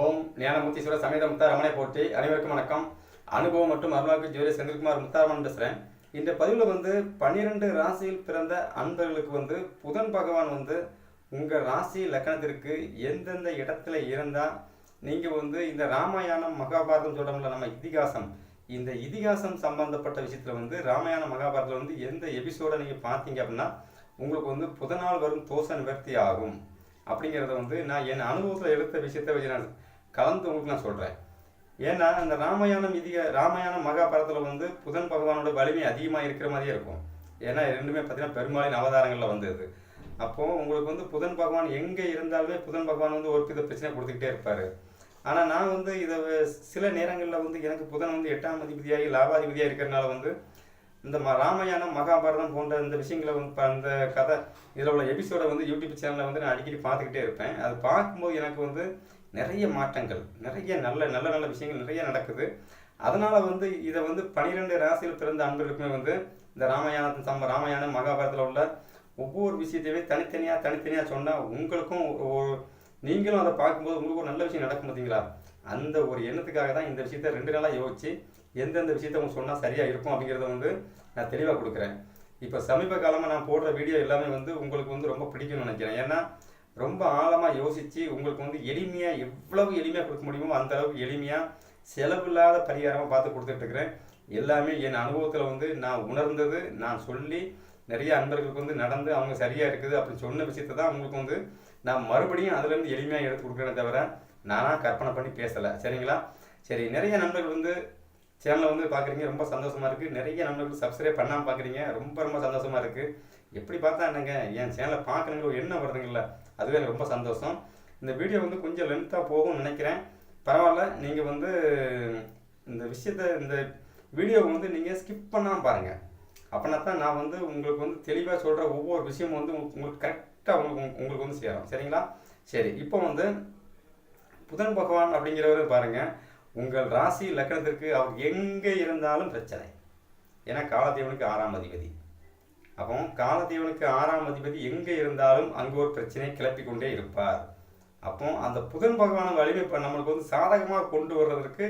ஓம் ஞானமூர்த்தீஸ்வர சமேத முத்தார் ரமணை போற்றி அனைவருக்கும் வணக்கம். அனுபவம் மற்றும் அருணாக்கு ஜோதி செந்தில்குமார் முத்தாரமன் பேசுகிறேன் இந்த பதிவில் வந்து பன்னிரெண்டு ராசியில் பிறந்த அன்பர்களுக்கு வந்து புதன் பகவான் வந்து உங்கள் ராசி லக்கணத்திற்கு எந்தெந்த இடத்துல இருந்தால் நீங்கள் வந்து இந்த ராமாயணம் மகாபாரதம் சொல்கிறோம்ல நம்ம இதிகாசம் இந்த இதிகாசம் சம்பந்தப்பட்ட விஷயத்தில் வந்து ராமாயணம் மகாபாரதத்தில் வந்து எந்த எபிசோடை நீங்கள் பார்த்தீங்க அப்படின்னா உங்களுக்கு வந்து புதனால் வரும் தோஷ நிவர்த்தி ஆகும். அப்படிங்கிறத வந்து நான் என் அனுபவத்தில் எடுத்த விஷயத்தை வச்சு நான் கலந்து உங்களுக்கு நான் சொல்கிறேன் ஏன்னா அந்த ராமாயணம் இதிக ராமாயணம் மகாபாரத்தில் வந்து புதன் பகவானோட வலிமை அதிகமாக இருக்கிற மாதிரியே இருக்கும். ஏன்னா ரெண்டுமே பார்த்தீங்கன்னா பெரும்பாலின் அவதாரங்களில் வந்தது. அப்போது உங்களுக்கு வந்து புதன் பகவான் எங்கே இருந்தாலுமே புதன் பகவான் வந்து ஒரு வித பிரச்சனை கொடுத்துக்கிட்டே இருப்பார். ஆனால் நான் வந்து இதை சில நேரங்களில் வந்து எனக்கு புதன் வந்து எட்டாம் அதிபதியாகி லாபாதிபதியாக இருக்கிறனால வந்து இந்த ம ராமாயணம் மகாபாரதம் போன்ற இந்த விஷயங்களை வந்து இப்போ அந்த கதை இதில் உள்ள எபிசோடை வந்து யூடியூப் சேனலில் வந்து நான் அடிக்கடி பார்த்துக்கிட்டே இருப்பேன். அது பார்க்கும்போது எனக்கு வந்து நிறைய மாற்றங்கள் நிறைய நல்ல நல்ல நல்ல விஷயங்கள் நிறைய நடக்குது. அதனால் வந்து இதை வந்து பனிரெண்டு ராசியில் பிறந்த அன்பர்களுக்குமே வந்து இந்த ராமாயணத்தின் சம்ப ராமாயணம் மகாபாரதத்தில் உள்ள ஒவ்வொரு விஷயத்தையுமே தனித்தனியாக தனித்தனியாக சொன்னால் உங்களுக்கும் ஒரு நீங்களும் அதை பார்க்கும்போது உங்களுக்கு ஒரு நல்ல விஷயம் நடக்கும் பார்த்தீங்களா? அந்த ஒரு எண்ணத்துக்காக தான் இந்த விஷயத்த ரெண்டு நாளாக யோசிச்சு எந்தெந்த விஷயத்த அவங்க சொன்னால் சரியாக இருக்கும் அப்படிங்கிறத வந்து நான் தெளிவாக கொடுக்குறேன். இப்போ சமீப காலமாக நான் போடுற வீடியோ எல்லாமே வந்து உங்களுக்கு வந்து ரொம்ப பிடிக்கும்னு நினைக்கிறேன். ஏன்னா ரொம்ப ஆழமாக யோசித்து உங்களுக்கு வந்து எளிமையாக எவ்வளவு எளிமையாக கொடுக்க முடியுமோ அந்த அளவுக்கு எளிமையாக செலவில்லாத பரிகாரமாக பார்த்து கொடுத்துட்ருக்குறேன். எல்லாமே என் அனுபவத்தில் வந்து நான் உணர்ந்தது நான் சொல்லி நிறைய அன்பர்களுக்கு வந்து நடந்து அவங்க சரியாக இருக்குது அப்படின்னு சொன்ன விஷயத்தை தான் உங்களுக்கு வந்து நான் மறுபடியும் அதுலேருந்து எளிமையாக எடுத்து கொடுக்குறேனே தவிர நானாக கற்பனை பண்ணி பேசலை. சரிங்களா? சரி நிறைய நண்பர்கள் வந்து சேனலை வந்து பார்க்குறீங்க ரொம்ப சந்தோஷமாக இருக்குது நிறைய நண்பர்கள் சப்ஸ்கிரைப் பண்ணாமல் பார்க்குறீங்க ரொம்ப ரொம்ப சந்தோஷமாக இருக்குது எப்படி பார்த்தா என்னங்க என் சேனலை பார்க்கணுங்கிற ஒரு எண்ணம் வருதுங்கள அதுவே எனக்கு ரொம்ப சந்தோஷம். இந்த வீடியோ வந்து கொஞ்சம் லென்த்தாக போகும்னு நினைக்கிறேன். பரவாயில்ல நீங்கள் வந்து இந்த விஷயத்தை இந்த வீடியோவை வந்து நீங்கள் ஸ்கிப் பண்ணாமல் பாருங்கள் அப்படின்னா தான் நான் வந்து உங்களுக்கு வந்து தெளிவாக சொல்கிற ஒவ்வொரு விஷயமும் வந்து உங்களுக்கு உங்களுக்கு கரெக்டாக உங்களுக்கு உங்களுக்கு வந்து சேரும். சரிங்களா? சரி இப்போ வந்து புதன் பகவான் அப்படிங்கிறவர் பாருங்கள் உங்கள் ராசி லக்கணத்திற்கு அவர் எங்கே இருந்தாலும் பிரச்சனை. ஏன்னா காலதேவனுக்கு ஆறாம் அதிபதி. அப்போ காலதேவனுக்கு ஆறாம் அதிபதி எங்கே இருந்தாலும் அங்கு ஒரு பிரச்சனையை கிளப்பி கொண்டே இருப்பார். அப்போ அந்த புதன் பகவான வலிமை இப்போ நம்மளுக்கு வந்து சாதகமாக கொண்டு வர்றதற்கு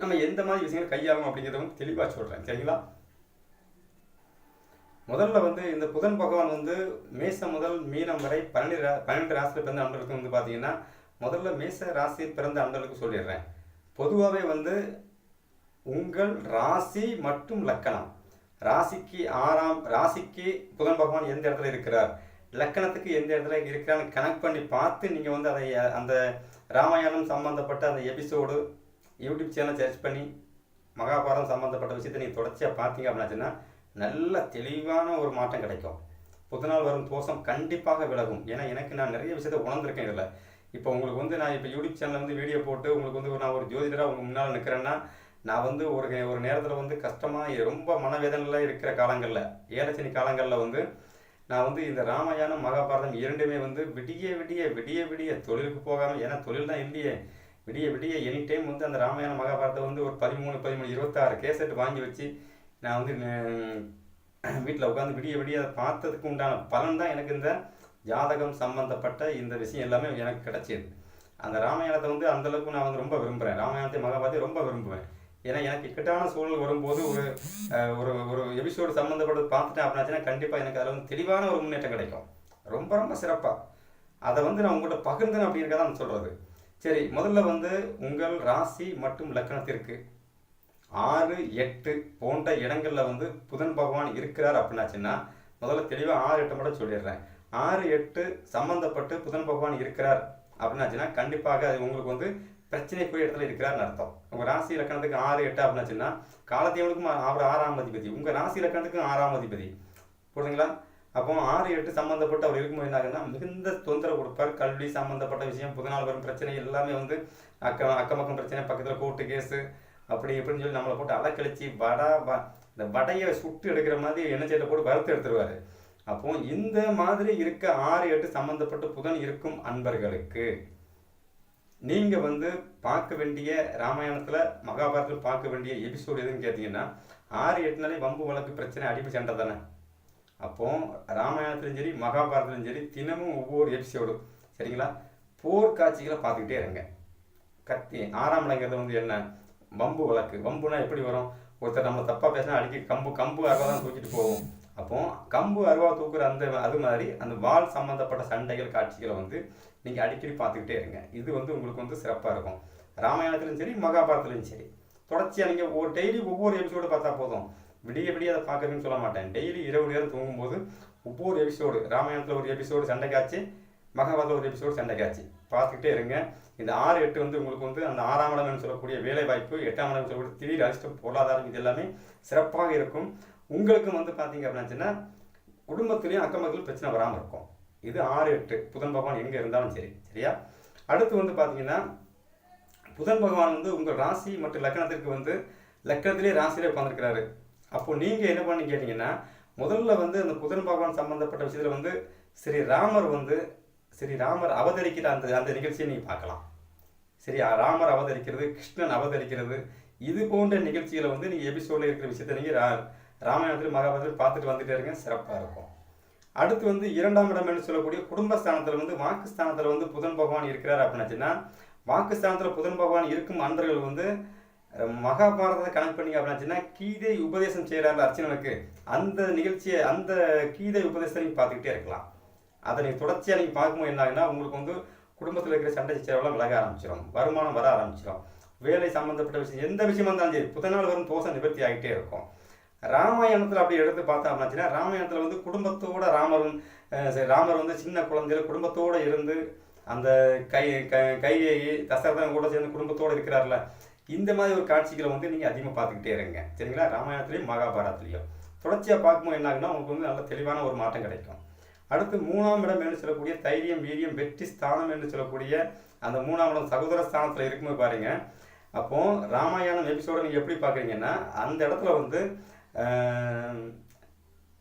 நம்ம எந்த மாதிரி விஷயங்கள் கையாளணும் அப்படிங்கிறத வந்து தெளிவாக சொல்கிறேன் சரிங்களா? முதல்ல வந்து இந்த புதன் பகவான் வந்து மேசம் முதல் மீனம் வரை பன்னெண்டு பன்னெண்டு ராசியில் பிறந்த அன்பர்களுக்கு வந்து பார்த்தீங்கன்னா முதல்ல மேச ராசியில் பிறந்த அன்பர்களுக்கு சொல்லிடுறேன். பொதுவாகவே வந்து உங்கள் ராசி மற்றும் லக்கணம். ராசிக்கு ஆறாம் ராசிக்கு புதன் பகவான் எந்த இடத்துல இருக்கிறார்? லக்கணத்துக்கு எந்த இடத்துல இருக்கிறான்னு கனெக்ட் பண்ணி பார்த்து நீங்கள் வந்து அதை அந்த ராமாயணம் சம்மந்தப்பட்ட அந்த எபிசோடு யூடியூப் சேனல் சர்ச் பண்ணி மகாபாரதம் சம்மந்தப்பட்ட விஷயத்தை நீங்கள் தொடர்ச்சியாக பார்த்தீங்க அப்படின்னாச்சுன்னா நல்ல தெளிவான ஒரு மாற்றம் கிடைக்கும். புதுநாள் வரும் தோஷம் கண்டிப்பாக விலகும். ஏன்னா எனக்கு நான் நிறைய விஷயத்தை உணர்ந்திருக்கேன் இதில். இப்போ உங்களுக்கு வந்து நான் இப்போ யூடியூப் சேனலில் வந்து வீடியோ போட்டு உங்களுக்கு வந்து நான் ஒரு ஜோதிடராக உங்கள் முன்னால் நிற்கிறேன்னா நான் வந்து ஒரு ஒரு நேரத்தில் வந்து கஷ்டமாக ரொம்ப மனவேதனையில் இருக்கிற காலங்களில் ஏலச்சனி காலங்களில் வந்து நான் வந்து இந்த ராமாயணம் மகாபாரதம் இரண்டுமே வந்து விடிய விடிய விடிய விடிய தொழிலுக்கு போகாமல் ஏன்னா தொழில் தான் இல்லையே. விடிய விடிய எனி டைம் வந்து அந்த ராமாயணம் மகாபாரதம் வந்து ஒரு பதிமூணு பதிமூணு இருபத்தாறு கேசட் வாங்கி வச்சு நான் வந்து வீட்டில் உட்காந்து விடிய விடிய அதை பார்த்ததுக்கு உண்டான பலன் தான் எனக்கு இந்த ஜாதகம் சம்பந்தப்பட்ட இந்த விஷயம் எல்லாமே எனக்கு கிடச்சிது. அந்த ராமாயணத்தை வந்து அந்தளவுக்கு நான் வந்து ரொம்ப விரும்புகிறேன் ராமாயணத்தை மகாபாரதி ரொம்ப விரும்புவேன். ஏன்னா எனக்கு இக்கட்டான சூழல் வரும்போது ஒரு ஒரு ஒரு எபிசோடு சம்மந்தப்பட்டது பார்த்துட்டேன் அப்படின்னாச்சுன்னா கண்டிப்பாக எனக்கு அதில் வந்து தெளிவான ஒரு முன்னேற்றம் கிடைக்கும். ரொம்ப ரொம்ப சிறப்பாக அதை வந்து நான் உங்கள்கிட்ட பகிர்ந்தேன் அப்படிங்கிறத நான் சொல்கிறது சரி முதல்ல வந்து உங்கள் ராசி மற்றும் லக்கணத்திற்கு ஆறு எட்டு போன்ற இடங்களில் வந்து புதன் பகவான் இருக்கிறார் அப்படின்னாச்சுன்னா முதல்ல தெளிவாக ஆறு எட்டு மட்டும் சொல்லிடுறேன். ஆறு எட்டு சம்மந்தப்பட்டு புதன் பகவான் இருக்கிறார் அப்படின்னாச்சுன்னா கண்டிப்பாக அது உங்களுக்கு வந்து பிரச்சனைக்குரிய இடத்துல இருக்கிறார்னு அர்த்தம். உங்கள் ராசி இலக்கணத்துக்கு ஆறு எட்டு அப்படின்னாச்சுன்னா காலத்தேவனுக்கும் அவர் ஆறாம் அதிபதி. உங்கள் ராசி இலக்கணத்துக்கும் ஆறாம் அதிபதி. புரியுதுங்களா அப்போ ஆறு எட்டு சம்மந்தப்பட்டு அவர் இருக்கும்போது என்னாகுன்னா மிகுந்த தொந்தரவு கொடுப்பார். கல்வி சம்மந்தப்பட்ட விஷயம் புதனால் வரும் பிரச்சனை எல்லாமே வந்து அக்க அக்கம் பக்கம் பிரச்சனை பக்கத்தில் கோர்ட்டு கேஸு அப்படி இப்படின்னு சொல்லி நம்மளை போட்டு அலக்கழிச்சு வடா வ இந்த வடையை சுட்டு எடுக்கிற மாதிரி எண்ணெய் போட்டு வறுத்து எடுத்துருவார். அப்போ இந்த மாதிரி இருக்க ஆறு எட்டு சம்மந்தப்பட்ட புதன் இருக்கும் அன்பர்களுக்கு. நீங்கள் வந்து பார்க்க வேண்டிய ராமாயணத்தில் மகாபாரதத்தில் பார்க்க வேண்டிய எபிசோடு எதுன்னு கேட்டிங்கன்னா ஆறு எட்டுனாலே வம்பு வழக்கு பிரச்சனை அடிப்பு சண்டை தானே. அப்போ ராமாயணத்துலையும் சரி மகாபாரதத்துலையும் சரி தினமும் ஒவ்வொரு எபிசோடும் சரிங்களா? போர் காட்சிகளை பார்த்துக்கிட்டே இருங்க. கத்தி ஆறாம் இடங்கிறது வந்து என்ன? வம்பு வழக்கு. வம்புனா எப்படி வரும்? ஒருத்தர் நம்ம தப்பாக பேசினா அடிக்க கம்பு கம்பு அருவா தான் தூக்கிட்டு போவோம் அப்போ கம்பு அருவா தூக்குற அந்த அது மாதிரி அந்த வால் சம்மந்தப்பட்ட சண்டைகள் காட்சிகளை வந்து நீங்கள் அடிக்கடி பார்த்துக்கிட்டே இருங்க. இது வந்து உங்களுக்கு வந்து சிறப்பாக இருக்கும். ராமாயணத்துலையும் சரி மகாபாரத்துலையும் சரி. தொடர்ச்சியாக நீங்கள் ஒவ்வொரு டெய்லி ஒவ்வொரு எபிசோடு பார்த்தா போதும். விடிய விடிய அதை பார்க்குறதுன்னு சொல்ல மாட்டேன். டெய்லி இரவு நேரம் தூங்கும்போது ஒவ்வொரு எபிசோடு ராமாயணத்தில் ஒரு எபிசோடு சண்டைக்காச்சு மகாபாரத்தில் ஒரு எபிசோடு சண்டைக்காச்சு பார்த்துக்கிட்டே இருங்க. இந்த ஆறு எட்டு வந்து உங்களுக்கு வந்து அந்த ஆறாம் இடம்னு சொல்லக்கூடிய வேலை வாய்ப்பு எட்டாம் இடம் சொல்லக்கூடிய திடீர் அதிர்ஷ்டம் பொருளாதாரம் இது எல்லாமே சிறப்பாக இருக்கும். உங்களுக்கும் வந்து பார்த்தீங்க அப்படின்னா குடும்பத்துலேயும் அக்கம் பக்கத்தில் பிரச்சனை வராமல் இருக்கும். இது ஆறு எட்டு. புதன் பகவான் எங்கே இருந்தாலும் சரி. சரியா? அடுத்து வந்து பார்த்தீங்கன்னா புதன் பகவான் வந்து உங்கள் ராசி மற்றும் லக்னத்திற்கு வந்து லக்னத்திலே ராசியிலே உட்காந்துருக்கிறாரு அப்போது நீங்கள் என்ன பண்ணி கேட்டிங்கன்னா முதல்ல வந்து அந்த புதன் பகவான் சம்மந்தப்பட்ட விஷயத்தில் வந்து ஸ்ரீ ராமர் வந்து சரி ராமர் அவதரிக்கிற அந்த அந்த நிகழ்ச்சியை நீங்கள் பார்க்கலாம். சரி ராமர் அவதரிக்கிறது கிருஷ்ணன் அவதரிக்கிறது இது போன்ற நிகழ்ச்சிகளை வந்து நீங்கள் எபிசோடில் இருக்கிற விஷயத்தை நீங்கள் ரா ராமாயணத்தில் மகாபாரதத்தில் பார்த்துட்டு வந்துட்டே இருங்க சிறப்பாக இருக்கும். அடுத்து வந்து இரண்டாம் இடம் என்று சொல்லக்கூடிய குடும்பஸ்தானத்தில் வந்து வாக்குஸ்தானத்தில் வந்து புதன் பகவான் இருக்கிறார் அப்படின்னாச்சுன்னா வாக்குஸ்தானத்தில் புதன் பகவான் இருக்கும் அன்பர்கள் வந்து மகாபாரதத்தை கணக்கு பண்ணி அப்படின்னாச்சுன்னா கீதை உபதேசம் செய்கிறார் அர்ச்சனனுக்கு அந்த நிகழ்ச்சியை அந்த கீதை உபதேசத்தை நீங்கள் பார்த்துக்கிட்டே இருக்கலாம். அதை நீங்கள் தொடர்ச்சியாக நீங்கள் பார்க்கும்போது என்ன ஆகுன்னா உங்களுக்கு வந்து குடும்பத்தில் இருக்கிற சண்டை சச்சரவெல்லாம் விலக ஆரம்பிச்சிடும் வருமானம் வர ஆரம்பிச்சிடும் வேலை சம்மந்தப்பட்ட விஷயம் எந்த விஷயமா இருந்தாலும் சரி புத நாள் வரும் தோசை நிவர்த்தி ஆகிட்டே இருக்கும். ராமாயணத்தில் அப்படி எடுத்து பார்த்தா அப்படின்னா ராமாயணத்தில் வந்து குடும்பத்தோட ராமரும் ராமர் வந்து சின்ன குழந்தையில குடும்பத்தோடு இருந்து அந்த கை க- கையை தசரதன் கூட சேர்ந்து குடும்பத்தோடு இருக்கிறார்ல இந்த மாதிரி ஒரு காட்சிகளை வந்து நீங்கள் அதிகமாக பார்த்துக்கிட்டே இருங்க. சரிங்களா? ராமாயணத்துலேயும் மகாபாரதத்துலேயும். தொடர்ச்சியாக பார்க்கும்போது என்ன ஆகுன்னா உங்களுக்கு வந்து நல்ல தெளிவான ஒரு மாற்றம் கிடைக்கும். அடுத்து மூணாம் இடம் என்று சொல்லக்கூடிய தைரியம் வீரியம் வெற்றி ஸ்தானம் என்று சொல்லக்கூடிய அந்த மூணாம் இடம் சகோதர ஸ்தானத்தில் இருக்கும்போது பாருங்க. அப்போ ராமாயணம் எபிசோட நீங்கள் எப்படி பார்க்குறீங்கன்னா அந்த இடத்துல வந்து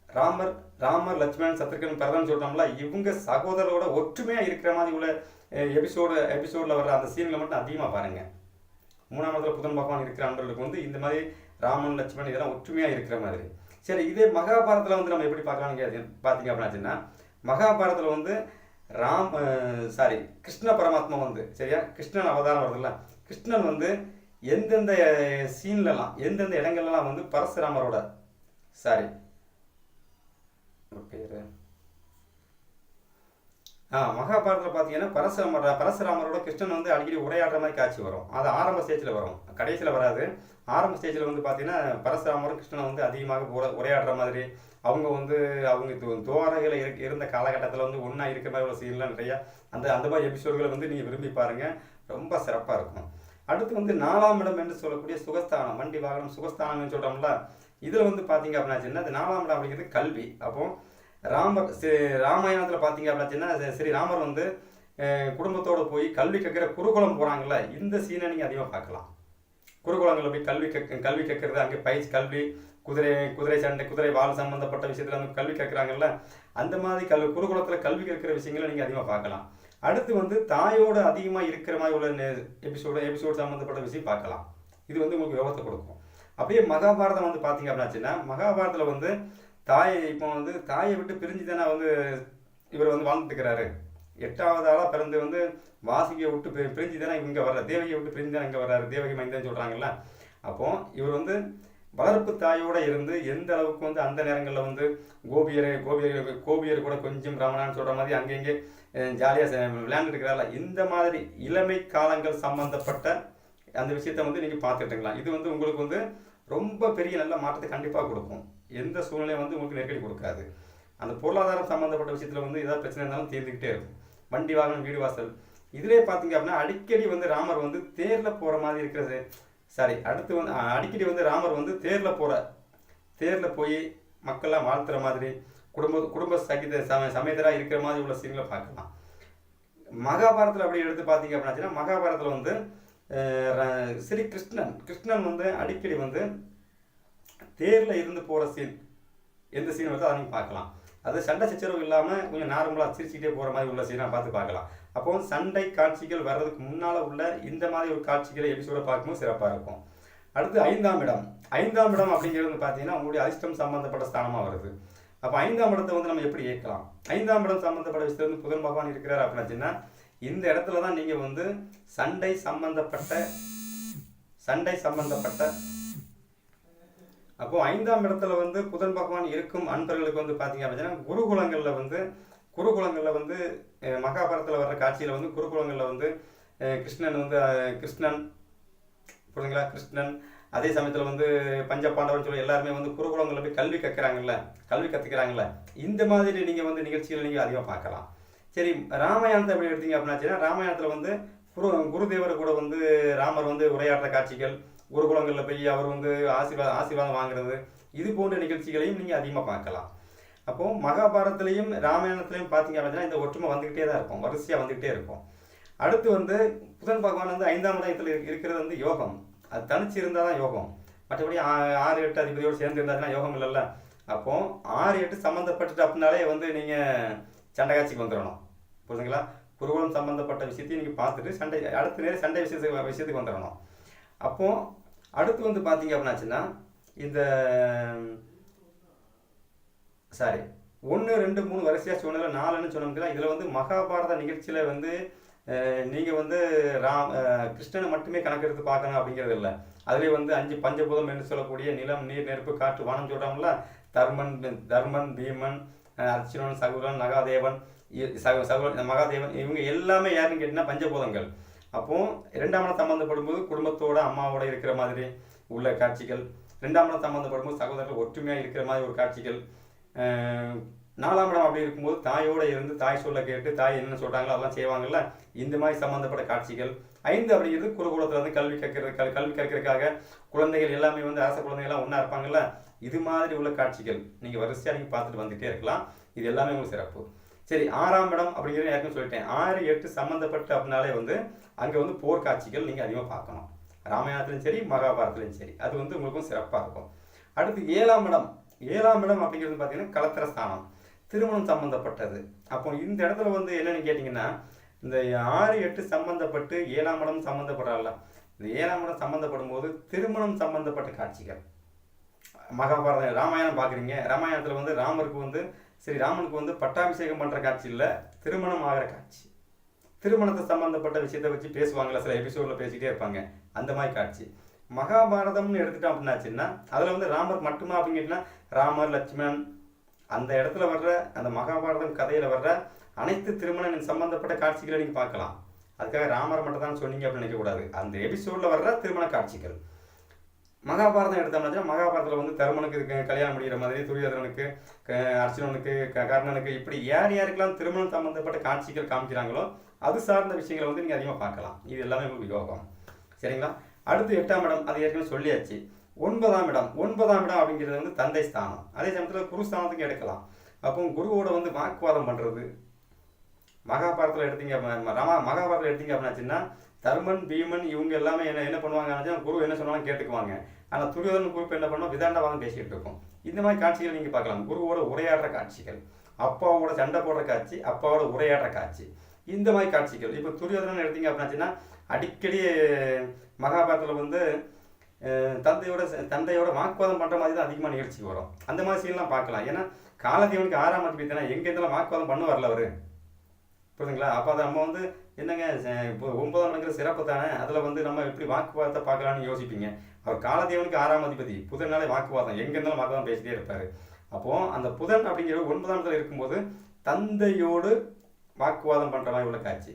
ராமர் ராமர் லட்சுமணன் சத்ருகன் பரதன் சொல்கிறோம்ல இவங்க சகோதரரோட ஒற்றுமையாக இருக்கிற மாதிரி உள்ள எபிசோடு எபிசோடில் வர்ற அந்த சீன்களை மட்டும் அதிகமாக பாருங்கள் மூணாம் இடத்துல புதன் பகவான் இருக்கிற அன்பர்களுக்கு வந்து இந்த மாதிரி ராமன் லட்சுமணன் இதெல்லாம் ஒற்றுமையாக இருக்கிற மாதிரி. சரி இதே மகாபாரதத்தில் வந்து நம்ம எப்படி பார்க்கலாம்னு பார்த்தீங்க அப்படின்னா மகாபாரதத்தில் வந்து ராம் சாரி கிருஷ்ண பரமாத்மா வந்து சரியா? கிருஷ்ணன் அவதாரம் வருதுல்ல? கிருஷ்ணன் வந்து எந்தெந்த சீன்லலாம் எந்தெந்த இடங்கள்லாம் வந்து பரசுராமரோட சாரி பேர். ஆ மகாபாரதத்தில் பார்த்தீங்கன்னா பரசுராமர் பரசுராமரோட கிருஷ்ணன் வந்து அடிக்கடி உரையாடுற மாதிரி காட்சி வரும். அது ஆரம்ப ஸ்டேஜில் வரும். கடைசியில் வராது. ஆரம்ப ஸ்டேஜில் வந்து பார்த்தீங்கன்னா பரசுராமரும் கிருஷ்ணன் வந்து அதிகமாக உர உரையாடுற மாதிரி அவங்க வந்து அவங்க தோரகையில் துவாரகையில் இருக்க இருந்த காலகட்டத்தில் வந்து ஒன்றா இருக்க மாதிரி உள்ள சீன்லாம் நிறையா அந்த அந்த மாதிரி எபிசோடுகளை வந்து நீங்கள் விரும்பி பாருங்கள் ரொம்ப சிறப்பாக இருக்கும். அடுத்து வந்து நாலாம் இடம் என்று சொல்லக்கூடிய சுகஸ்தானம் வண்டி வாகனம் சுகஸ்தானம்னு சொல்கிறோம்ல இதில் வந்து பார்த்தீங்க அப்படின்னா அது நாலாம் இடம் அப்படிங்கிறது கல்வி. அப்போ ராமர் ராமாயணத்தில் பார்த்தீங்க அப்படின்னா சி- ஸ்ரீ ராமர் வந்து குடும்பத்தோடு போய் கல்வி கற்கிற குருகுலம் போகிறாங்கல்ல இந்த சீனை நீங்கள் அதிகமாக பார்க்கலாம். குருகுலங்களில் போய் கல்வி கற்க கல்வி கற்கிறது அங்கே பயிற்சி கல்வி குதிரை குதிரை சண்டை குதிரை வாழ் சம்மந்தப்பட்ட விஷயத்தில் வந்து கல்வி கற்கிறாங்கல்ல அந்த மாதிரி கல் குருகுலத்தில் கல்வி கற்கிற விஷயங்களை நீங்கள் அதிகமாக பார்க்கலாம். அடுத்து வந்து தாயோட அதிகமாக இருக்கிற மாதிரி உள்ள எபிசோடு எபிசோடு சம்மந்தப்பட்ட விஷயம் பார்க்கலாம். இது வந்து உங்களுக்கு விவரத்தை கொடுக்கும். அப்படியே மகாபாரதம் வந்து பார்த்தீங்க அப்படின்னாச்சுன்னா மகாபாரதத்தில் வந்து தாயை இப்போ வந்து தாயை விட்டு பிரிஞ்சு தானே வந்து இவர் வந்து வாழ்ந்துட்டு இருக்கிறாரு? எட்டாவது ஆளாக பிறந்து வந்து வாசிகையை விட்டு பி- பிரிஞ்சு தானே இங்கே வர்றார். தேவகியை விட்டு பிரிஞ்சு தானே இங்கே வர்றாரு. தேவகி மைந்தன் சொல்கிறாங்கல்ல அப்போ இவர் வந்து வளர்ப்பு தாயோடு இருந்து எந்த அளவுக்கு வந்து அந்த நேரங்களில் வந்து கோபியர் கோபியர் கோபியர் கூட கொஞ்சம் ரமணான்னு சொல்கிற மாதிரி அங்கங்கே ஜாலியாக விளையாண்டுட்டு இந்த மாதிரி இளமை காலங்கள் சம்பந்தப்பட்ட அந்த விஷயத்தை வந்து நீங்கள் பார்த்துட்டுங்களா இது வந்து உங்களுக்கு வந்து ரொம்ப பெரிய நல்ல மாற்றத்தை கண்டிப்பாக கொடுக்கும். எந்த சூழ்நிலையும் வந்து உங்களுக்கு நெருக்கடி கொடுக்காது. அந்த பொருளாதாரம் சம்மந்தப்பட்ட விஷயத்தில் வந்து ஏதாவது பிரச்சனை இருந்தாலும் தீர்ந்துக்கிட்டே இருக்கும். வண்டி வாகனம் வீடு வாசல். இதிலே பார்த்தீங்க அப்படின்னா அடிக்கடி வந்து ராமர் வந்து தேரில் போகிற மாதிரி இருக்கிறது. சாரி அடுத்து வந்து அடிக்கடி வந்து ராமர் வந்து தேரில் போகிற தேரில் போய் மக்கள்லாம் வாழ்த்துற மாதிரி குடும்ப குடும்ப சகித சம சமேதராக இருக்கிற மாதிரி உள்ள சீன்களை பார்க்கலாம் மகாபாரத்தில் அப்படி எடுத்து பார்த்தீங்க அப்படின்னாச்சுன்னா மகாபாரத்தில் வந்து ர- ஸ்ரீ கிருஷ்ணன் கிருஷ்ணன் வந்து அடிக்கடி வந்து தேரில் இருந்து போகிற சீன் எந்த சீன் வருதோ அதை நீங்கள் பார்க்கலாம். அது சண்டை சச்சரவு இல்லாமல் கொஞ்சம் நார்மலாக சிரிச்சுக்கிட்டே போகிற மாதிரி உள்ள சீனாக பார்த்து பார்க்கலாம். அப்போ சண்டை காட்சிகள் வர்றதுக்கு முன்னால் உள்ள இந்த மாதிரி ஒரு காட்சிகளை எபிசோட பார்க்கும்போது சிறப்பாக இருக்கும். அடுத்து ஐந்தாம் இடம். ஐந்தாம் இடம் அப்படிங்கிறது பார்த்தீங்கன்னா உங்களுடைய அதிர்ஷ்டம் சம்பந்தப்பட்ட ஸ்தானமாக வருது. அப்போ ஐந்தாம் இடத்தை வந்து நம்ம எப்படி இயக்கலாம்? ஐந்தாம் இடம் சம்மந்தப்பட்ட விஷயத்துல வந்து புதன் பகவான் இருக்கிறார் அப்படின்னா இந்த இடத்துல தான் நீங்கள் வந்து சண்டை சம்பந்தப்பட்ட சண்டை சம்பந்தப்பட்ட அப்போ ஐந்தாம் இடத்துல வந்து புதன் பகவான் இருக்கும் அன்பர்களுக்கு வந்து பார்த்தீங்க அப்படின்னா குருகுலங்களில் வந்து குருகுலங்களில் வந்து மகாபாரத்தில் மகாபாரதத்தில் வர்ற காட்சியில் வந்து குருகுலங்களில் வந்து கிருஷ்ணன் வந்து கிருஷ்ணன் புரியுதுங்களா கிருஷ்ணன். அதே சமயத்தில் வந்து பஞ்ச பாண்டவன் சொல்லி எல்லாருமே வந்து குருகுலங்களில் போய் கல்வி கற்கிறாங்கல்ல கல்வி கற்றுக்கிறாங்கல்ல இந்த மாதிரி நீங்கள் வந்து நிகழ்ச்சிகளை நீங்கள் அதிகமாக பார்க்கலாம். சரி ராமாயணத்தை எப்படி எடுத்தீங்க அப்படின்னாச்சுன்னா ராமாயணத்தில் வந்து குரு குருதேவர் கூட வந்து ராமர் வந்து உரையாடுற காட்சிகள் குருகுலங்களில் போய் அவர் வந்து ஆசீர்வாதம் ஆசீர்வாதம் வாங்குறது இது போன்ற நிகழ்ச்சிகளையும் நீங்கள் அதிகமாக பார்க்கலாம். அப்போது மகாபாரதத்துலேயும் ராமாயணத்துலையும் பார்த்தீங்க அப்படின்னா இந்த ஒற்றுமை வந்துக்கிட்டே தான் இருக்கும். வரிசையாக வந்துக்கிட்டே இருக்கும். அடுத்து வந்து புதன் பகவான் வந்து ஐந்தாம் இடத்துல இருக்கிறது வந்து யோகம். அது தனிச்சு இருந்தால் தான் யோகம். மற்றபடி ஆறு எட்டு அதிபதியோடு சேர்ந்து இருந்தாச்சுன்னா யோகம் இல்லைல்ல. அப்போ ஆறு எட்டு சம்மந்தப்பட்டுட்டு அப்படின்னாலே வந்து நீங்கள் சண்டைக்காட்சிக்கு வந்துடணும் புரிஞ்சுங்களா? குருகுலம் சம்மந்தப்பட்ட விஷயத்தையும் நீங்கள் பார்த்துட்டு சண்டை அடுத்த நேரம் சண்டை விஷயத்துக்கு விஷயத்துக்கு வந்துடணும் அப்போது அடுத்து வந்து பார்த்தீங்க அப்படின்னாச்சுன்னா இந்த சாரி ஒன்று ரெண்டு மூணு வரிசையாக சொன்னதில் நாலுன்னு சொன்னோம்னா இதில் வந்து மகாபாரத நிகழ்ச்சியில் வந்து நீங்கள் வந்து ராம் கிருஷ்ணனை மட்டுமே கணக்கெடுத்து பார்க்கணும் அப்படிங்கிறது இல்லை. அதுலேயே வந்து அஞ்சு பஞ்சபூதம் என்று சொல்லக்கூடிய நிலம் நீர் நெருப்பு காற்று வானம் சொல்கிறாங்களா தர்மன் தர்மன் பீமன் அர்ச்சனன் அர்ச்சுனன் சகுரன் நகாதேவன் இ- சகு சகுரன் மகாதேவன் இவங்க எல்லாமே யாருன்னு கேட்டிங்கன்னா பஞ்சபூதங்கள். அப்போ இரண்டாம் இடம் சம்மந்தப்படும் போது குடும்பத்தோட அம்மாவோட இருக்கிற மாதிரி உள்ள காட்சிகள் ரெண்டாம் இடம் சம்மந்தப்படும் போது சகோதரர்கள் ஒற்றுமையாக இருக்கிற மாதிரி ஒரு காட்சிகள். நாலாம் இடம் அப்படி இருக்கும்போது தாயோடு இருந்து தாய் சொல்ல கேட்டு தாய் என்ன சொல்கிறாங்களோ அதெல்லாம் செய்வாங்கல்ல? இந்த மாதிரி சம்மந்தப்பட்ட காட்சிகள். ஐந்து அப்படிங்கிறது குருகுலத்தில் வந்து கல்வி கற்கிறது கல் கல்வி கற்கிறதுக்காக குழந்தைகள் எல்லாமே வந்து அரச குழந்தைகள்லாம் ஒன்றா இருப்பாங்கல்ல? இது மாதிரி உள்ள காட்சிகள். நீங்கள் வரிசையாக நீங்கள் பார்த்துட்டு வந்துகிட்டே இருக்கலாம். இது எல்லாமே உங்களுக்கு சிறப்பு. சரி ஆறாம் இடம் அப்படிங்கிறது ஏற்கனவே சொல்லிட்டேன். ஆறு எட்டு சம்மந்தப்பட்ட அப்படின்னாலே வந்து அங்கே வந்து போர்க்காட்சிகள் நீங்கள் அதிகமாக பார்க்கணும். ராமாயணத்துலையும் சரி மகாபாரதத்துலையும் சரி. அது வந்து உங்களுக்கும் சிறப்பாக இருக்கும். அடுத்து ஏழாம் இடம். ஏழாம் இடம் அப்படிங்கிறது பார்த்தீங்கன்னா கலத்திர ஸ்தானம். திருமணம் சம்மந்தப்பட்டது அப்போ இந்த இடத்துல வந்து என்னன்னு கேட்டிங்கன்னா இந்த ஆறு எட்டு சம்மந்தப்பட்டு ஏழாம் இடம் சம்பந்தப்படல இந்த ஏழாம் இடம் சம்மந்தப்படும் போது திருமணம் சம்மந்தப்பட்ட காட்சிகள். மகாபாரதம் ராமாயணம் பார்க்குறீங்க. ராமாயணத்தில் வந்து ராமருக்கு வந்து சரி ராமனுக்கு வந்து பட்டாபிஷேகம் பண்ணுற காட்சி இல்லை திருமணம் ஆகிற காட்சி. திருமணத்தை சம்மந்தப்பட்ட விஷயத்தை வச்சு பேசுவாங்களே சில எபிசோடில் பேசிக்கிட்டே இருப்பாங்க. அந்த மாதிரி காட்சி. மகாபாரதம்னு எடுத்துட்டோம் அப்படின்னாச்சுன்னா அதில் வந்து ராமர் மட்டுமா அப்படின்னு கேட்டிங்கன்னா ராமர் லட்சுமணன் அந்த இடத்துல வர்ற அந்த மகாபாரதம் கதையில் வர்ற அனைத்து திருமணம் சம்மந்தப்பட்ட காட்சிகளை நீங்கள் பார்க்கலாம். அதுக்காக ராமர் மட்டும் தான் சொன்னீங்க அப்படின்னு நினைக்கக்கூடாது. அந்த எபிசோடில் வர்ற திருமண காட்சிகள். மகாபாரதம் எடுத்தோம்னா மகாபாரதத்தில் வந்து தருமனுக்கு க- கல்யாணம் முடிகிற மாதிரி துரியோதனனுக்கு க- அர்ஜுனனுக்கு க- கர்ணனுக்கு இப்படி யார் யாருக்கெல்லாம் திருமணம் சம்பந்தப்பட்ட காட்சிகள் காமிக்கிறாங்களோ அது சார்ந்த விஷயங்களை வந்து நீங்கள் அதிகமாக பார்க்கலாம். இது எல்லாமே உங்களுக்கு யோகம். சரிங்களா? அடுத்து எட்டாம் இடம் அது ஏற்கனவே சொல்லியாச்சு. ஒன்பதாம் இடம். ஒன்பதாம் இடம் அப்படிங்கிறது வந்து தந்தை ஸ்தானம். அதே சமயத்தில் குரு ஸ்தானத்துக்கு எடுக்கலாம். அப்போ குருவோட வந்து வாக்குவாதம் பண்ணுறது மகாபாரதத்தில் எடுத்தீங்க ம- ரமா எடுத்தீங்க அப்படின்னாச்சுன்னா தர்மன் பீமன் இவங்க எல்லாமே என்ன என்ன பண்ணுவாங்க? குரு என்ன சொன்னாலும் கேட்டுக்குவாங்க. ஆனால் துரியோதனன் குரூப் என்ன பண்ணுவோம் விதாண்டவாதம் பேசிக்கிட்டு இருக்கும். இந்த மாதிரி காட்சிகள் நீங்கள் பார்க்கலாம். குருவோட உரையாடுற காட்சிகள் அப்பாவோட சண்டை போடுற காட்சி அப்பாவோட உரையாடுற காட்சி. இந்த மாதிரி காட்சிகள். இப்போ துரியோதனன் எடுத்தீங்க அப்படின்னாச்சுன்னா அடிக்கடி மகாபாரதத்தில் வந்து தந்தையோட தந்தையோட வாக்குவாதம் பண்ணுற மாதிரி தான் அதிகமாக நிகழ்ச்சி வரும். அந்த மாதிரி சீன்லாம் பார்க்கலாம். ஏன்னா காலதேவனுக்கு ஆறாம் அதிபதி தானே. எங்கே இருந்தாலும் வாக்குவாதம் பண்ணுவார்ல அவர்? புரியுதுங்களா? அப்போ அதை நம்ம வந்து என்னங்க இப்போ ஒன்பதாம் நடக்கிற சிறப்பு தானே? அதில் வந்து நம்ம எப்படி வாக்குவாதத்தை பார்க்கலான்னு யோசிப்பீங்க? அவர் காலதேவனுக்கு ஆறாம் அதிபதி. புதனாலே வாக்குவாதம். எங்கே இருந்தாலும் வாக்குவாதம் பேசிட்டே இருப்பார். அப்போது அந்த புதன் அப்படிங்கிற ஒன்பதாம் இடத்துல இருக்கும்போது தந்தையோடு வாக்குவாதம் பண்ணுற மாதிரி உள்ள காட்சி.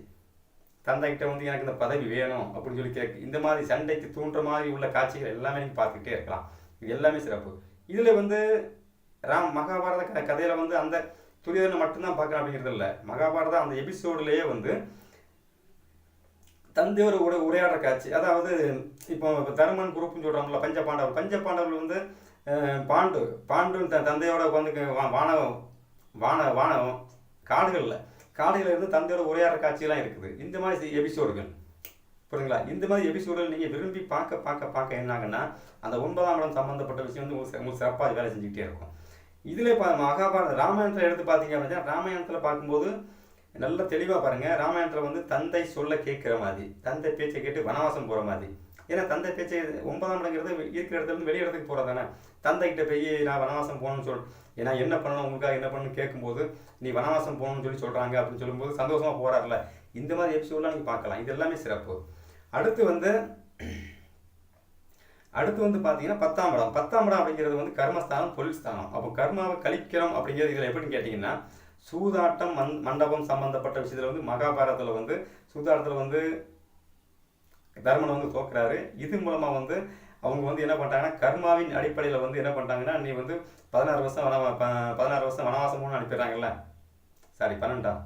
தந்தைகிட்ட வந்து எனக்கு இந்த பதவி வேணும் அப்படின்னு சொல்லி கேட்கு இந்த மாதிரி சண்டைக்கு தூண்டுற மாதிரி உள்ள காட்சிகள் எல்லாமே நீங்கள் பார்த்துக்கிட்டே இருக்கலாம். இது எல்லாமே சிறப்பு. இதில் வந்து ராம் மகாபாரத கதையில் வந்து அந்த துரியோதனை மட்டும்தான் பார்க்கணும் அப்படிங்கிறது இல்லை மகாபாரதம் அந்த எபிசோடுலேயே வந்து தந்தையோட உரை உரையாடுற காட்சி. அதாவது இப்போ இப்போ தருமன் குரூப்னு சொல்கிறாங்களா பஞ்ச பாண்டவர் பஞ்ச பாண்டவர்கள் வந்து பாண்டு. பாண்டு த தந்தையோட உட்காந்து வானவம். வான வான காடுகளில். காடுகளில் இருந்து தந்தையோட உரையாடுற காட்சியெல்லாம் இருக்குது. இந்த மாதிரி எபிசோடுகள். புரியுதுங்களா? இந்த மாதிரி எபிசோடுகள் நீங்கள் விரும்பி பார்க்க பார்க்க பார்க்க என்னாங்கன்னா அந்த ஒன்பதாம் இடம் சம்மந்தப்பட்ட விஷயம் வந்து உங்களுக்கு உங்களுக்கு சிறப்பாக வேலை செஞ்சுக்கிட்டே இருக்கும். இதில் இப்போ மகாபாரத ராமாயணத்தில் எடுத்து பார்த்தீங்க அப்படின்னா ராமாயணத்தில் பார்க்கும்போது நல்லா தெளிவாக பாருங்கள் ராமாயணத்தில் வந்து தந்தை சொல்ல கேட்குற மாதிரி தந்தை பேச்சை கேட்டு வனவாசம் போகிற மாதிரி. ஏன்னா தந்தை பேச்சை ஒன்பதாம் இடங்கிறது இருக்கிற இடத்துலேருந்து வெளி இடத்துக்கு போகிறது தானே தந்தைகிட்ட போய் நான் வனவாசம் போகணும்னு சொல் ஏன்னா என்ன பண்ணணும்? உங்களுக்காக என்ன பண்ணணும் கேட்கும்போது நீ வனவாசம் போகணும்னு சொல்லி சொல்கிறாங்க அப்படின்னு சொல்லும்போது சந்தோஷமாக போகிறார்ல இந்த மாதிரி எபிசோடெலாம் நீங்கள் பார்க்கலாம். இது எல்லாமே சிறப்பு. அடுத்து வந்து அடுத்து வந்து பார்த்தீங்கன்னா பத்தாம் இடம். பத்தாம் இடம் அப்படிங்கிறது வந்து கர்மஸ்தானம் தொழில் ஸ்தானம். அப்போ கர்மாவை கழிக்கிறோம் அப்படிங்கிறது இதில் எப்படின்னு கேட்டிங்கன்னா சூதாட்டம் மண் மண்டபம் சம்பந்தப்பட்ட விஷயத்தில் வந்து மகாபாரதத்தில் வந்து சூதாட்டத்தில் வந்து தர்மன் வந்து தோக்குறாரு. இது மூலமாக வந்து அவங்க வந்து என்ன பண்ணிட்டாங்கன்னா கர்மாவின் அடிப்படையில் வந்து என்ன பண்ணிட்டாங்கன்னா நீ வந்து பதினாறு வருஷம் வன ப- பதினாறு வருஷம் வனவாசம் போன அனுப்பிடுறாங்கல்ல? சாரி பன்னெண்டா?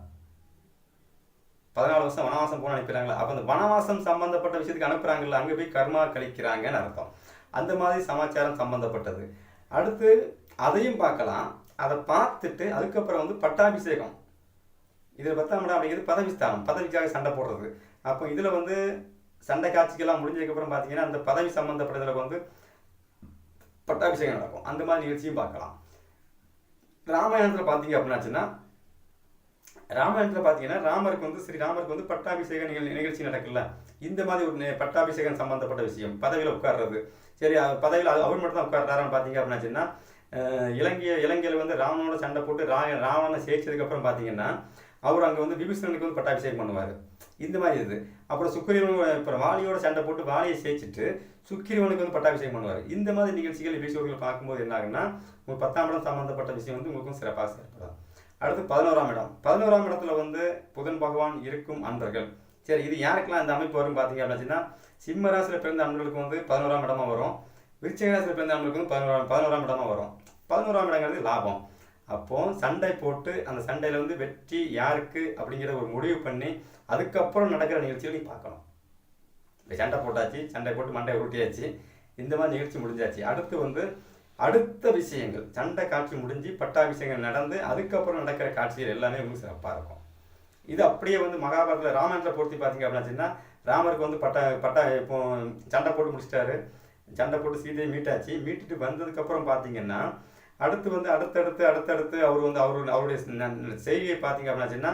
பதினாலு வருஷம் வனவாசம் போன அனுப்பிடுறாங்களா அப்போ அந்த வனவாசம் சம்பந்தப்பட்ட விஷயத்துக்கு அனுப்புறாங்கல்ல அங்கே போய் கர்மா கழிக்கிறாங்கன்னு அர்த்தம். அந்த மாதிரி சமாச்சாரம் சம்பந்தப்பட்டது. அடுத்து அதையும் பார்க்கலாம். அதை பார்த்துட்டு அதுக்கப்புறம் வந்து பட்டாபிஷேகம். இதில் பத்தாம் இடம் அப்படிங்கிறது பதவிஸ்தானம். பதவிக்காக சண்டை போடுறது. அப்போ இதில் வந்து சண்டை காட்சிக்கெல்லாம் முடிஞ்சதுக்கப்புறம் பார்த்தீங்கன்னா அந்த பதவி சம்மந்தப்பட்டதில் வந்து பட்டாபிஷேகம் நடக்கும். அந்த மாதிரி நிகழ்ச்சியும் பார்க்கலாம். ராமாயணத்தில் பார்த்தீங்க அப்படின்னாச்சுன்னா ராமாயணத்தில் பார்த்தீங்கன்னா ராமருக்கு வந்து ஸ்ரீ ராமருக்கு வந்து பட்டாபிஷேக நிகழ் நிகழ்ச்சி நடக்கல இந்த மாதிரி ஒரு பட்டாபிஷேகம் சம்மந்தப்பட்ட விஷயம். பதவியில் உட்கார்றது. சரி அது பதவியில் அவர் மட்டும் தான் உட்கார்றாருன்னு பார்த்தீங்க அப்படின்னாச்சுன்னா இலங்கைய இலங்கையில் வந்து ராவணனோட சண்டை போட்டு ரா ராவணனை ஜெயிச்சதுக்கப்புறம் பார்த்தீங்கன்னா அவர் அங்கே வந்து விபீஷணனுக்கு வந்து பட்டாபிஷேகம் பண்ணுவார். இந்த மாதிரி இது. அப்புறம் சுக்கிரீவன் அப்புறம் வாலியோட சண்டை போட்டு வாலியை சேர்த்துட்டு சுக்கிரீவனுக்கு வந்து பட்டாபிஷேகம் பண்ணுவார். இந்த மாதிரி நிகழ்ச்சிகள் எபிசோடுகள் பார்க்கும்போது என்ன ஆகுன்னா உங்களுக்கு பத்தாம் இடம் சம்மந்தப்பட்ட விஷயம் வந்து உங்களுக்கும் சிறப்பாக செயல்படும். அடுத்து பதினோராம் இடம். பதினோராம் இடத்துல வந்து புதன் பகவான் இருக்கும் அன்பர்கள். சரி இது யாருக்கெல்லாம் இந்த அமைப்பு வரும் பார்த்தீங்க அப்படின்னா சிம்ம ராசியில் பிறந்த அன்பர்களுக்கு வந்து பதினோராம் இடமா வரும். விருச்சிக ராசியில் பிறந்த அன்பர்களுக்கு வந்து பதினோராம் பதினோராம் இடமா வரும். பதினோராம் இடங்கிறது லாபம். அப்போது சண்டை போட்டு அந்த சண்டையில் வந்து வெற்றி யாருக்கு அப்படிங்கிற ஒரு முடிவு பண்ணி அதுக்கப்புறம் நடக்கிற நிகழ்ச்சிகள் நீ பார்க்கணும். இப்போ சண்டை போட்டாச்சு சண்டை போட்டு மண்டை உருட்டியாச்சு இந்த மாதிரி நிகழ்ச்சி முடிஞ்சாச்சு. அடுத்து வந்து அடுத்த விஷயங்கள். சண்டை காட்சி முடிஞ்சு பட்டாபிஷேகங்கள் நடந்து அதுக்கப்புறம் நடக்கிற காட்சிகள் எல்லாமே ரொம்ப சிறப்பாக இருக்கும். இது அப்படியே வந்து மகாபாரதத்தில் ராமாயணத்தில் பொருத்தி பார்த்தீங்க அப்படின்னா ராமருக்கு வந்து பட்டா பட்டா இப்போ சண்டை போட்டு முடிச்சிட்டாரு. சண்டை போட்டு சீதையை மீட்டாச்சு. மீட்டுட்டு வந்ததுக்கப்புறம் பார்த்தீங்கன்னா அடுத்து வந்து அடுத்தடுத்து அடுத்தடுத்து அவர் வந்து அவரு அவருடைய செய்கையை பார்த்தீங்க அப்படின்னாச்சுன்னா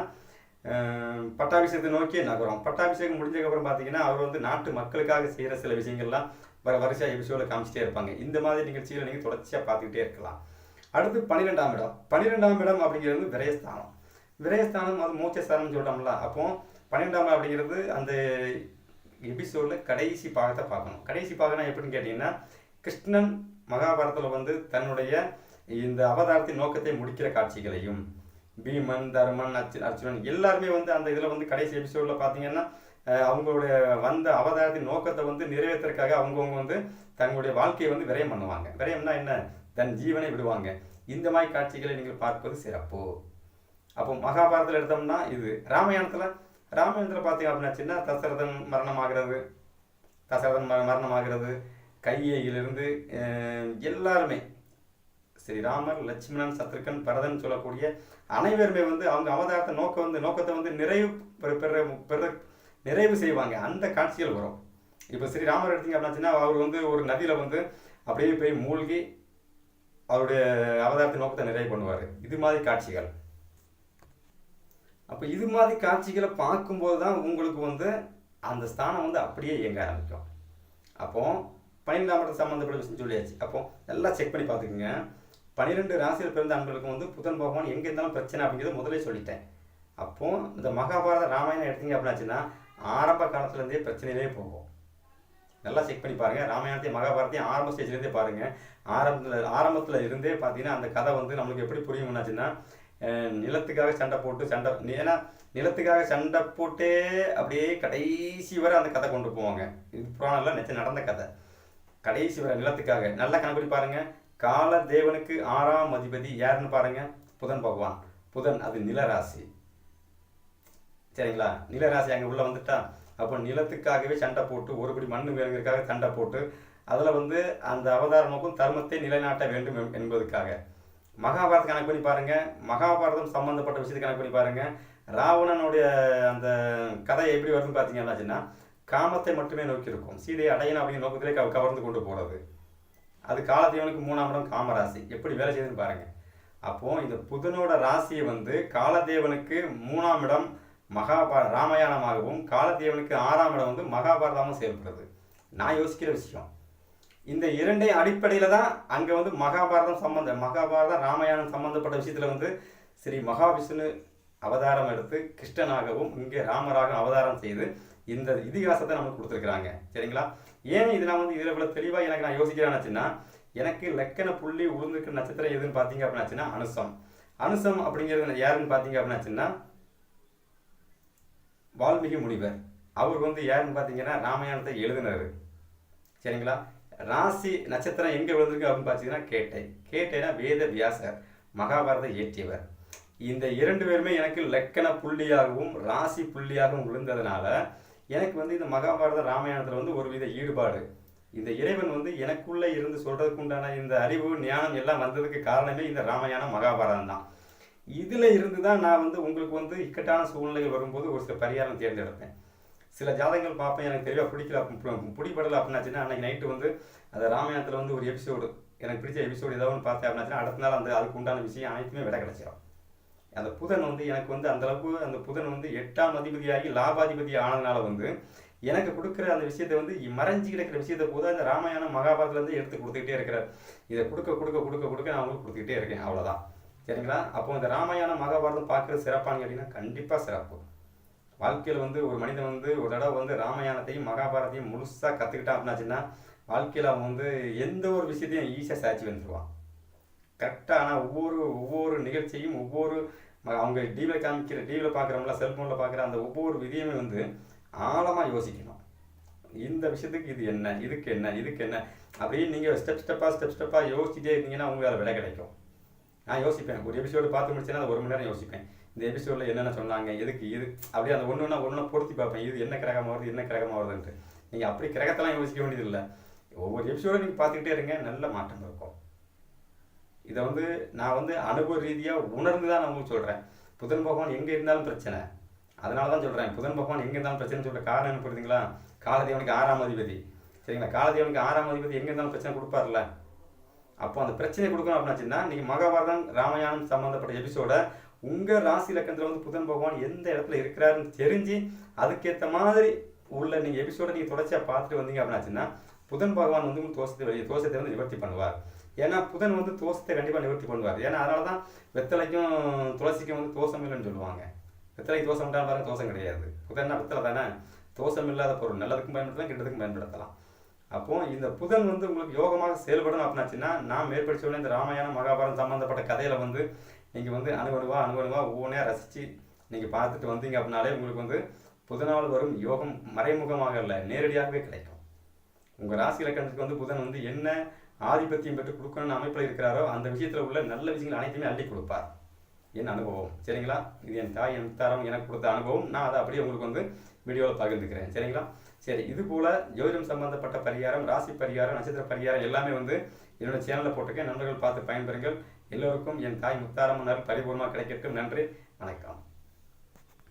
பட்டாபிஷேகத்தை நோக்கி நகரும். பட்டாபிஷேகம் முடிஞ்சதுக்கப்புறம் பார்த்தீங்கன்னா அவர் வந்து நாட்டு மக்களுக்காக செய்கிற சில விஷயங்கள்லாம் வர வரிசையாக எபிசோடில் காமிச்சிட்டே இருப்பாங்க. இந்த மாதிரி நிகழ்ச்சிகளை நீங்கள் தொடர்ச்சியாக பார்த்துக்கிட்டே இருக்கலாம். அடுத்து பன்னிரெண்டாம் இடம். பன்னிரெண்டாம் இடம் அப்படிங்கிறது வந்து விரயஸ்தானம். விரயஸ்தானம் அது மூச்சஸ்தானம்னு சொல்கிறோம்ல அப்போ பன்னிரெண்டாம் இடம் அப்படிங்கிறது அந்த எபிசோடில் கடைசி பாகத்தை பார்க்கணும். கடைசி பாகம்னா எப்படின்னு கேட்டிங்கன்னா கிருஷ்ணன் மகாபாரதத்தில் வந்து தன்னுடைய இந்த அவதாரத்தின் நோக்கத்தை முடிக்கிற காட்சிகளையும் பீமன் தர்மன் அர்ச்சு அர்ச்சுனன் எல்லாருமே வந்து அந்த இதில் வந்து கடைசி எபிசோடில் பார்த்தீங்கன்னா அவங்களுடைய வந்த அவதாரத்தின் நோக்கத்தை வந்து நிறைவேற்றுறதுக்காக அவங்கவுங்க வந்து தங்களுடைய வாழ்க்கையை வந்து விரயம் பண்ணுவாங்க. விரயம்னா என்ன? தன் ஜீவனை விடுவாங்க. இந்த மாதிரி காட்சிகளை நீங்கள் பார்ப்பது சிறப்பு. அப்போ மகாபாரதத்தில் எடுத்தோம்னா இது. ராமாயணத்தில் ராமாயணத்தில் பார்த்தீங்க அப்படின்னாச்சுன்னா தசரதன் மரணமாகிறது. தசரதன் மர மரணமாகிறது. கையையிலிருந்து எல்லாருமே. ஸ்ரீராமர் லட்சுமணன் சத்ருக்கன் பரதன் சொல்லக்கூடிய அனைவருமே வந்து அவங்க அவதாரத்தை நோக்கம் வந்து நோக்கத்தை வந்து நிறைவு பெற- பெற நிறைவு செய்வாங்க. அந்த காட்சிகள் வரும். இப்போ ஸ்ரீராமர் எடுத்தீங்க அப்படின்னாச்சுன்னா அவர் வந்து ஒரு நதியில் வந்து அப்படியே போய் மூழ்கி அவருடைய அவதாரத்தின் நோக்கத்தை நிறைவு பண்ணுவார். இது மாதிரி காட்சிகள். அப்போ இது மாதிரி காட்சிகளை பார்க்கும்போது தான் உங்களுக்கு வந்து அந்த ஸ்தானம் வந்து அப்படியே இயங்க ஆரம்பிக்கும். அப்போ பன்னிரெண்டாம் இடத்து சம்மந்தப்பட்ட விஷயம் சொல்லியாச்சு. அப்போ எல்லாம் செக் பண்ணி பார்த்துக்குங்க. பன்னிரெண்டு ராசியில் பிறந்த அன்பர்களுக்கு வந்து புதன் பகவான் எங்கே இருந்தாலும் பிரச்சனை அப்படிங்கிறத முதலே சொல்லிட்டேன். அப்போது இந்த மகாபாரத ராமாயணம் எடுத்தீங்க அப்படின்னாச்சுன்னா ஆரம்ப காலத்துலேருந்தே பிரச்சனையிலே போகும். நல்லா செக் பண்ணி பாருங்க. ராமாயணத்தையும் மகாபாரத்தையும் ஆரம்ப ஸ்டேஜ்லேருந்தே பாருங்கள் ஆரம்பத்தில் ஆரம்பத்தில் இருந்தே பார்த்தீங்கன்னா அந்த கதை வந்து நம்மளுக்கு எப்படி புரியும்னாச்சுன்னா அஹ், நிலத்துக்காக சண்டை போட்டு சண்டை ஏன்னா நிலத்துக்காக சண்டை போட்டே அப்படியே கடைசி வரை அந்த கதை கொண்டு போவாங்க. இது புராணம்ல நிச்சயம் நடந்த கதை. கடைசி வரை நிலத்துக்காக. நல்லா கணக்கு பாருங்க. கால தேவனுக்கு ஆறாம் அதிபதி யாருன்னு பாருங்க. புதன் பகவான். புதன் அது நிலராசி. சரிங்களா? நிலராசி அங்கே உள்ள வந்துட்டா. அப்போ நிலத்துக்காகவே சண்டை போட்டு ஒருபடி மண் வேணுங்கிறதுக்காக சண்டை போட்டு அதில் வந்து அந்த அவதார நோக்கம் தர்மத்தை நிலைநாட்ட வேண்டும் என்பதுக்காக. மகாபாரத கணக்கு பண்ணி பாருங்க. மகாபாரதம் சம்பந்தப்பட்ட விஷயத்தை கணக்கு பண்ணி பாருங்க. ராவணனுடைய அந்த கதை எப்படி வருதுன்னு பார்த்தீங்கன்னாச்சுன்னா காமத்தை மட்டுமே நோக்கி இருக்கும். சீதையை அடையணும் அப்படிங்கிற நோக்கத்திலே கவர்ந்து கொண்டு போகிறது அது காலத்தேவனுக்கு மூணாம் இடம் காமராசி. எப்படி வேலை செய்யுதுன்னு பாருங்க. அப்போது இந்த புதனோட ராசியை வந்து காலதேவனுக்கு மூணாம் இடம் மகாபார ராமாயணமாகவும் காலதேவனுக்கு ஆறாம் இடம் வந்து மகாபாரதமும் செயல்படுறது நான் யோசிக்கிற விஷயம். இந்த இரண்டே அடிப்படையில் தான் அங்கே வந்து மகாபாரதம் சம்பந்த மகாபாரதம் ராமாயணம் சம்பந்தப்பட்ட விஷயத்தில் வந்து ஸ்ரீ மகாவிஷ்ணு அவதாரம் எடுத்து கிருஷ்ணனாகவும் இங்கே ராமராக அவதாரம் செய்து இந்த இதிகாசத்தை நமக்கு கொடுத்துருக்குறாங்க. சரிங்களா? ஏன் இது நான் வந்து இதில் இவ்வளோ தெளிவாக எனக்கு நான் யோசிக்கிறேன்னாச்சுன்னா எனக்கு லக்கண புள்ளி உளுந்துருக்கிற நட்சத்திரம் எதுன்னு பார்த்தீங்க அப்படின்னாச்சுன்னா அனுசம். அனுசம் அப்படிங்கிறது யாருன்னு பார்த்தீங்க அப்படின்னாச்சுன்னா வால்மீகி முனிவர். அவர் வந்து யாருன்னு பார்த்தீங்கன்னா ராமாயணத்தை எழுதினார் சரிங்களா? ராசி நட்சத்திரம் எங்கே விழுந்திருக்கு அப்படின்னு பார்த்தீங்கன்னா கேட்டை. கேட்டைனா வேத வியாசர் மகாபாரத இயற்றியவர். இந்த இரண்டு பேருமே எனக்கு லக்கண புள்ளியாகவும் ராசி புள்ளியாகவும் விழுந்ததுனால எனக்கு வந்து இந்த மகாபாரத ராமாயணத்தில் வந்து ஒரு வித ஈடுபாடு. இந்த இறைவன் வந்து எனக்குள்ளே இருந்து சொல்கிறதுக்கு உண்டான இந்த அறிவு ஞானம் எல்லாம் வந்ததுக்கு காரணமே இந்த ராமாயணம் மகாபாரதம் தான். இதில் இருந்து தான் நான் வந்து உங்களுக்கு வந்து இக்கட்டான சூழ்நிலைகள் வரும்போது ஒரு சில பரிகாரம் தேர்ந்தெடுப்பேன். சில ஜாதகங்கள் பார்ப்பேன் எனக்கு தெளிவாக பிடிக்கல பிடிப்படலை அப்படின்னாச்சுன்னா அன்னைக்கு நைட்டு வந்து அந்த ராமாயணத்தில் வந்து ஒரு எபிசோடு எனக்கு பிடிச்ச எபிசோடு ஏதாவது ஒன்று பார்த்தேன் அப்படின்னாச்சுன்னா அடுத்த நாள் அந்த அதுக்கு உண்டான விஷயம் அனைத்துமே விட கிடச்சிடும் அந்த புதன் வந்து எனக்கு வந்து அந்தளவுக்கு அந்த புதன் வந்து எட்டாம் அதிபதியாகி லாபாதிபதி ஆனதுனால வந்து எனக்கு கொடுக்குற அந்த விஷயத்தை வந்து மறைஞ்சு கிடக்கிற விஷயத்தை போது அந்த ராமாயணம் மகாபாரதத்துலேருந்து எடுத்து கொடுத்துக்கிட்டே இருக்கிறார். இதை கொடுக்க கொடுக்க கொடுக்க கொடுக்க நான் உங்களுக்கு கொடுத்துக்கிட்டே இருக்கேன் அவ்வளோதான் சரிங்களா? அப்போ இந்த ராமாயணம் மகாபாரதம் பார்க்குறது சிறப்பானு கேட்டிங்கன்னா கண்டிப்பாக சிறப்பு. வாழ்க்கையில் வந்து ஒரு மனிதன் வந்து ஒரு தடவை வந்து ராமாயணத்தையும் மகாபாரதையும் முழுசாக கற்றுக்கிட்டான் அப்படின்னாச்சுன்னா வாழ்க்கையில் அவன் வந்து எந்த ஒரு விஷயத்தையும் ஈஸியாக சாட்சி வந்துடுவான் கரெக்டாக ஆனால் ஒவ்வொரு ஒவ்வொரு நிகழ்ச்சியும் ஒவ்வொரு அவங்க டிவியில் காமிக்கிற டிவியில் பார்க்குறவங்கள செல்ஃபோனில் பார்க்குற அந்த ஒவ்வொரு விதியுமே வந்து ஆழமாக யோசிக்கணும். இந்த விஷயத்துக்கு இது என்ன இதுக்கு என்ன இதுக்கு என்ன அப்படின்னு நீங்கள் ஸ்டெப் ஸ்டெப்பாக ஸ்டெப் ஸ்டெப்பாக யோசிச்சுட்டே இருந்தீங்கன்னா உங்களுக்கு அதில் விலை கிடைக்கும். நான் யோசிப்பேன். ஒரு எபிசோடு பார்த்து முடிச்சேன்னா அது ஒரு மணி நேரம் யோசிப்பேன். இந்த எபிசோடில் என்னென்ன சொன்னாங்க எதுக்கு இது அப்படியே அந்த ஒன்று ஒன்றா ஒன்று பொருத்தி பார்ப்பேன். இது என்ன கிரகமாக வருது என்ன கிரகமாக வருதுன்ட்டு. நீங்கள் அப்படி கிரகத்தெல்லாம் யோசிக்க வேண்டியதில்லை. ஒவ்வொரு எபிசோடும் நீங்கள் பார்த்துக்கிட்டே இருங்க நல்ல மாற்றம் இருக்கும். இதை வந்து நான் வந்து அனுபவ ரீதியாக உணர்ந்து தான் நான் உங்களுக்கு சொல்கிறேன் புதன் பகவான் எங்கே இருந்தாலும் பிரச்சனை. அதனால தான் சொல்கிறேன் புதன் பகவான் எங்கே இருந்தாலும் பிரச்சனை சொல்கிற காரணம் என்ன புரியுதுங்களா? காலதேவனுக்கு ஆறாம் அதிபதி. சரிங்களா? காலதேவனுக்கு ஆறாம் அதிபதி எங்கே இருந்தாலும் பிரச்சனை கொடுப்பார்ல அப்போ அந்த பிரச்சனை கொடுக்கணும் அப்படின்னாச்சுன்னா நீங்கள் மகாபாரதம் ராமாயணம் சம்மந்தப்பட்ட எபிசோட உங்கள் ராசி இலக்கணத்தில் வந்து புதன் பகவான் எந்த இடத்துல இருக்கிறாருன்னு தெரிஞ்சு அதுக்கேற்ற மாதிரி உள்ள நீங்கள் எபிசோட நீங்கள் தொடர்ச்சியாக பார்த்துட்டு வந்தீங்க அப்படின்னாச்சுன்னா புதன் பகவான் வந்து உங்களுக்கு தோஷத்தை வெளியே தோஷத்தை வந்து நிவர்த்தி பண்ணுவார். ஏன்னா புதன் வந்து தோஷத்தை கண்டிப்பாக நிவர்த்தி பண்ணுவார். ஏன்னா அதனால தான் வெத்தலைக்கும் துளசிக்கும் வந்து தோஷம் இல்லைன்னு சொல்லுவாங்க. வெத்தலை தோஷம் உண்டான பாருங்க தோஷம் கிடையாது. புதன்னா வெத்தலை தானே? தோஷம் இல்லாத பொருள். நல்லதுக்கும் பயன்படுத்தலாம் கெட்டதுக்கும் பயன்படுத்தலாம். அப்போ இந்த புதன் வந்து உங்களுக்கு யோகமாக செயல்படணும் அப்படின்னாச்சுன்னா நான் மேற்படி சொன்ன இந்த ராமாயணம் மகாபாரதம் சம்மந்தப்பட்ட கதையில வந்து நீங்கள் வந்து அனுபவமாக அனுபவமாக ஒவ்வொன்றா ரசித்து நீங்கள் பார்த்துட்டு வந்தீங்க அப்படின்னாலே உங்களுக்கு வந்து புதனால் வரும் யோகம் மறைமுகமாக இல்லை நேரடியாகவே கிடைக்கும். உங்கள் ராசி இலக்கணத்துக்கு வந்து புதன் வந்து என்ன ஆதிபத்தியம் பெற்று கொடுக்கணும்னு அமைப்பில் இருக்கிறாரோ அந்த விஷயத்தில் உள்ள நல்ல விஷயங்கள் அனைத்துமே அள்ளி கொடுப்பார். என் அனுபவம். சரிங்களா? இது என் தாய் என் தரம் எனக்கு கொடுத்த அனுபவம். நான் அதை அப்படியே உங்களுக்கு வந்து வீடியோவில் பகிர்ந்துக்கிறேன். சரிங்களா? சரி இது போல ஜோதிடம் சம்பந்தப்பட்ட பரிகாரம் ராசி பரிகாரம் நட்சத்திர பரிகாரம் எல்லாமே வந்து என்னோட சேனலில் போட்டிருக்கேன். நண்பர்கள் பார்த்து பயன்பெறுங்கள். எல்லோருக்கும் என் தாய் முத்தாரம்மனார் பரிபூர்ணமாக கிடைக்கட்டும். நன்றி. வணக்கம்.